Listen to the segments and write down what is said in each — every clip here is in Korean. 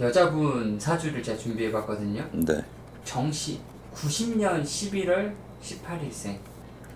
여자분 사주를 제가 준비해봤거든요. 네. 정시 90년 11월 18일생.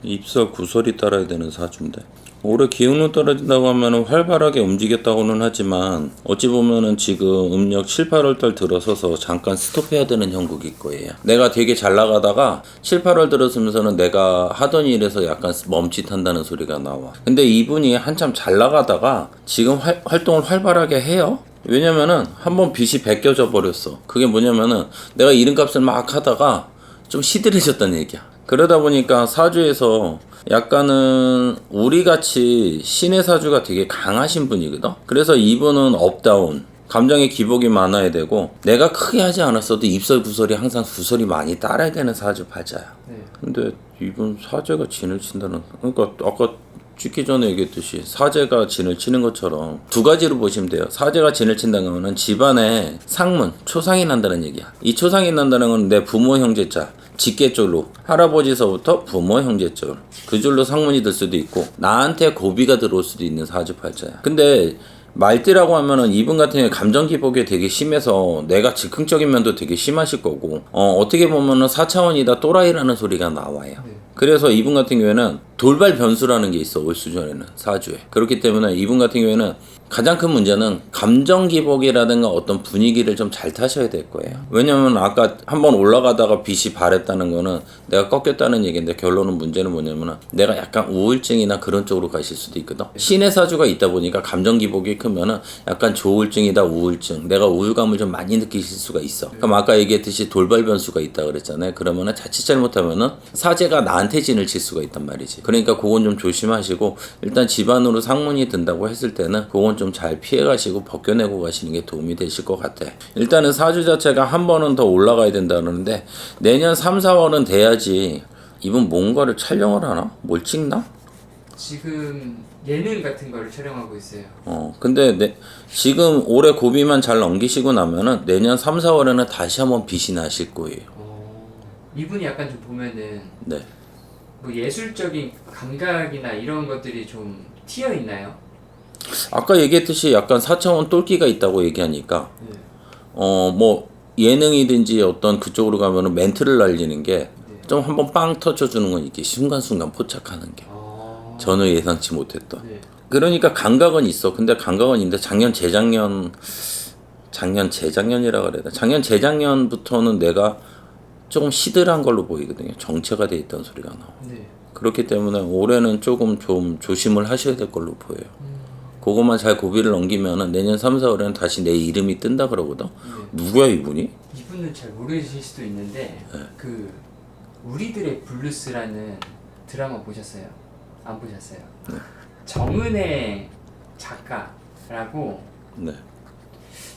입사 구설이 따라야 되는 사주인데 올해 기운은 떨어진다고 하면 활발하게 움직였다고는 하지만 어찌 보면은 지금 음력 7, 8월 달 들어서서 잠깐 스톱해야 되는 형국일 거예요. 내가 되게 잘 나가다가 7, 8월 들었으면서는 내가 하던 일에서 약간 멈칫한다는 소리가 나와. 근데 이분이 한참 잘 나가다가 지금 활, 활동을 활발하게 해요. 왜냐면은 한번 빚이 벗겨져 버렸어. 그게 뭐냐면은 내가 이름값을 막 하다가 좀 시들해졌다는 얘기야. 그러다 보니까 사주에서 약간은 우리 같이 신의 사주가 되게 강하신 분이거든. 그래서 이분은 업다운 감정의 기복이 많아야 되고 내가 크게 하지 않았어도 입설 구설이 항상 구설이 많이 따라야 되는 사주 팔자야. 네. 근데 이분 사제가 진을 친다는 그러니까 아까 찍기 전에 얘기했듯이 사제가 진을 치는 것처럼 두 가지로 보시면 돼요. 사제가 진을 친다는 거는 집안에 상문, 초상이 난다는 얘기야. 이 초상이 난다는 건 내 부모 형제자, 직계 쪽으로 할아버지서부터 부모 형제 쪽. 그 줄로 상문이 될 수도 있고 나한테 고비가 들어올 수도 있는 사주팔자야. 근데 말띠라고 하면은 이분 같은 경우에 감정 기복이 되게 심해서 내가 즉흥적인 면도 되게 심하실 거고 어 어떻게 보면은 4차원이다 또라이라는 소리가 나와요. 그래서 이분 같은 경우에는 돌발 변수라는 게 있어 올 수전에는 사주에 그렇기 때문에 이분 같은 경우에는 가장 큰 문제는 감정 기복이라든가 어떤 분위기를 좀 잘 타셔야 될 거예요. 왜냐면 아까 한번 올라가다가 빛이 바랬다는 거는 내가 꺾였다는 얘기인데 결론은 문제는 뭐냐면은 내가 약간 우울증이나 그런 쪽으로 가실 수도 있거든. 신의 사주가 있다 보니까 감정 기복이 크면은 약간 조울증이다 우울증. 내가 우울감을 좀 많이 느끼실 수가 있어. 그럼 아까 얘기했듯이 돌발 변수가 있다 그랬잖아요. 그러면은 자칫 잘못하면은 사제가 나한테 진을 칠 수가 있단 말이지. 그러니까 그건 좀 조심하시고 일단 집안으로 상문이 든다고 했을 때는 그건 좀 잘 피해가시고 벗겨내고 가시는 게 도움이 되실 것 같아. 일단은 사주 자체가 한 번은 더 올라가야 된다는데 내년 3, 4월은 돼야지 이분 뭔가를 촬영을 하나? 뭘 찍나? 지금 예능 같은 거를 촬영하고 있어요. 어, 근데 내, 지금 올해 고비만 잘 넘기시고 나면은 내년 3, 4월에는 다시 한번 빛이 나실 거예요. 어, 이분이 약간 좀 보면은 네. 뭐 예술적인 감각이나 이런 것들이 좀 튀어 있나요? 아까 얘기했듯이 약간 4차원 똘끼가 있다고 얘기하니까 네. 어, 뭐 예능이든지 어떤 그쪽으로 가면은 멘트를 날리는 게 좀 한번 빵 터쳐주는 건 이게 순간순간 포착하는 게 어, 전혀 예상치 못했던. 네. 그러니까 감각은 있어. 근데 감각은 있는데 작년 재작년 작년 재작년이라 그래야 돼. 작년 재작년부터는 내가 조금 시들한 걸로 보이거든요. 정체가 돼 있다는 소리가 나와. 네. 그렇기 때문에 올해는 조금 좀 조심을 하셔야 될 걸로 보여요. 그것만 잘 고비를 넘기면은 내년 3, 4월에는 다시 내 이름이 뜬다 그러거든. 누구야 이분이? 이분은 잘 모르실 수도 있는데 그 우리들의 블루스라는 드라마 보셨어요? 안 보셨어요? 정은혜 작가라고 네.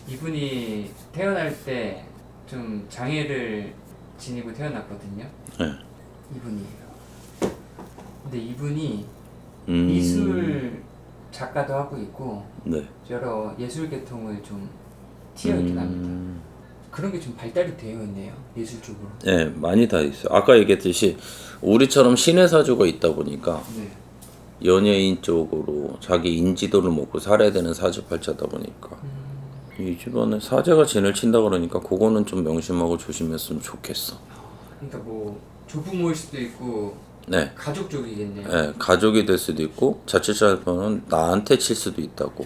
이분이 태어날 때 좀 장애를 지니고 태어났거든요. 네. 이분이에요. 근데 이분이 음. 미술 작가도 하고 있고 네. 여러 예술 계통을 좀 튀어 있긴 합니다. 음. 그런 게 좀 발달이 되어 있네요. 예술적으로. 네, 많이 다 있어요. 아까 얘기했듯이 우리처럼 신의 사주가 있다 보니까 네. 연예인 쪽으로 자기 인지도를 먹고 살아야 되는 사주팔자다 보니까 이 집안에 사제가 진을 친다 그러니까 그거는 좀 명심하고 조심했으면 좋겠어. 그러니까 뭐 조부모일 수도 있고 네. 가족 쪽이겠네요. 네, 가족이 될 수도 있고 자칫 잘못하면 나한테 칠 수도 있다고.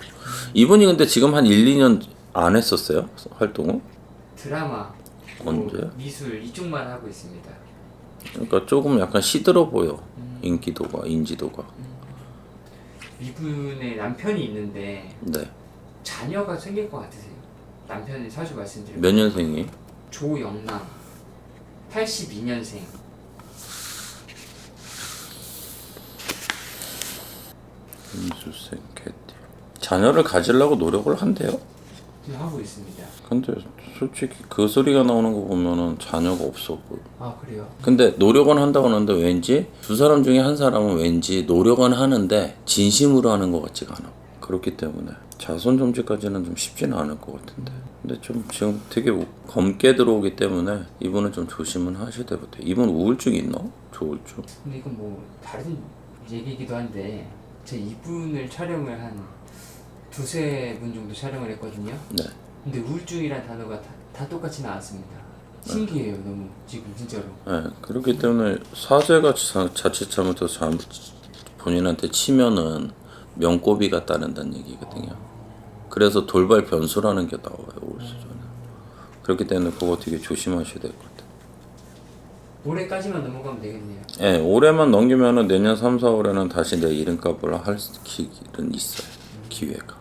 이분이 근데 지금 한 1, 2년 안 했었어요? 활동을? 드라마, 언제? 뭐 미술 이쪽만 하고 있습니다. 그러니까 조금 약간 시들어 보여. 인기도가, 인지도가. 이분의 남편이 있는데 네. 자녀가 생길 것 같으세요? 남편이 사주 말씀드리면 몇 년생이? 조영남 82년생 임수생 캐티. 자녀를 가지려고 노력을 한대요. 지금 하고 있습니다. 근데 솔직히 그 소리가 나오는 거 보면은 자녀가 없어 보여. 아 그래요? 근데 노력은 한다고 하는데 왠지 두 사람 중에 한 사람은 왠지 노력은 하는데 진심으로 하는 것 같지가 않아. 그렇기 때문에 자손 정지까지는 좀 쉽지는 않을 것 같은데. 근데 좀 지금 되게 우- 검게 들어오기 때문에 이분은 좀 조심은 하셔야 될 것 같아. 이분 우울증 있나? 조울증? 근데 이건 뭐 다른 얘기이기도 한데 제 이분을 촬영을 한 두세 분 정도 촬영을 했거든요. 네. 근데 우울증이란 단어가 다, 다 똑같지는 않습니다. 신기해요, 너무 지금 진짜로. 예, 그렇기 때문에 사제가 자- 자칫 잘못해서 잘못 본인한테 치면은 명고비가 따른다는 얘기거든요. 그래서 돌발 변수라는 게 나와요 우울수전에. 그렇기 때문에 그거 되게 조심하셔야 될 것 같아요. 올해까지만 넘어가면 되겠네요. 예, 올해만 넘기면은 내년 3, 4월에는 다시 내 이름값을 할 수- 길은 있어요. 기회가.